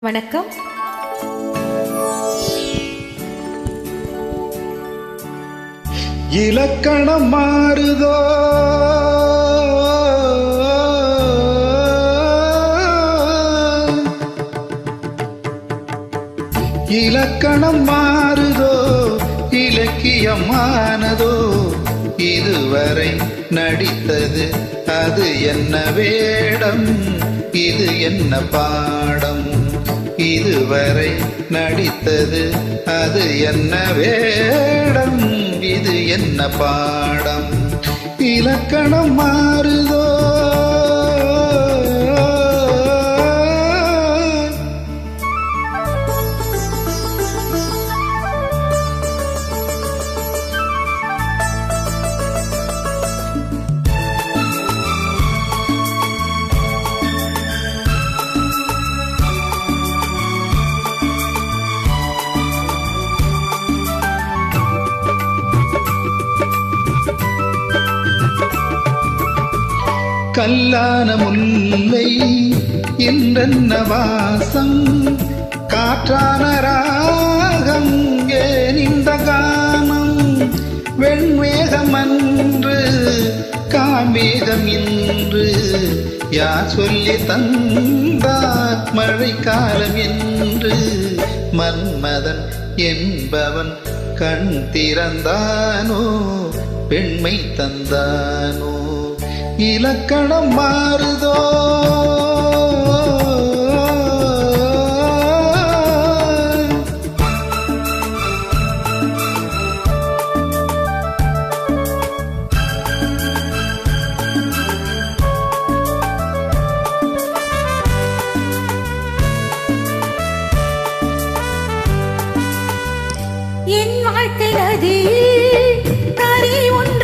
வணக்கம். இலக்கணம் மாறுதோ? இலக்கணம் மாறுதோ? இலக்கியமானதோ? இதுவரை நடித்தது அது என்ன வேடம்? இது என்ன பாடம்? இதுவரை நடித்தது அது என்ன வேடம்? இது என்ன பாடம்? இலக்கணம் மாறுதோ? கல்லான முல்லை என்றென்ன வாசம்? காற்றான ராகம் ஏன் கானம் வெண்மேகம் அன்று காமேகம் இன்று யார் சொல்லி தந்தார் மழைக்காலம் என்று மன்மதன் என்பவன் கண் திறந்தானோ பெண்மை தந்தானோ? இலக்கணம் மாறுதோ? என் வாழ்க்கை அதில் கரை ஒன்று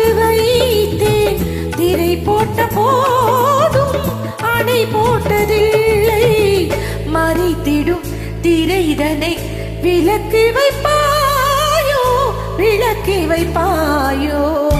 திரை போட்டு வைத்தேன். திரை போட்ட போதும் அணை போட்டதில்லை. மறைத்திடும் திரைதனை விலக்கி வைப்பாயோ விளக்கி வைப்பாயோ.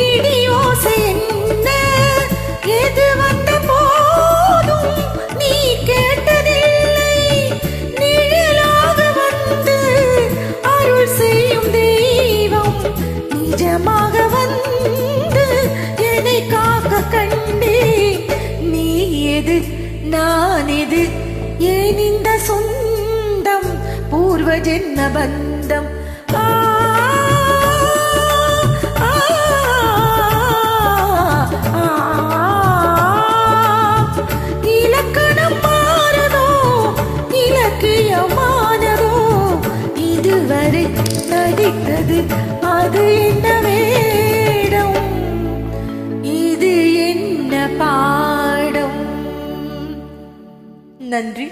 இடியோசை என்ன எது வந்த போதும் நீ கேட்டதில்லை. நிழலாக வந்து அருள் செய்யும் தெய்வம் நிஜமாக வந்து என்னை காக்க கண்டே நீ எது நான் எது ஏன் இந்த சொந்தம் பூர்வ ஜென்ம பந்தம்? அது என்ன வேடம் இது என்ன பாடம்? நன்றி.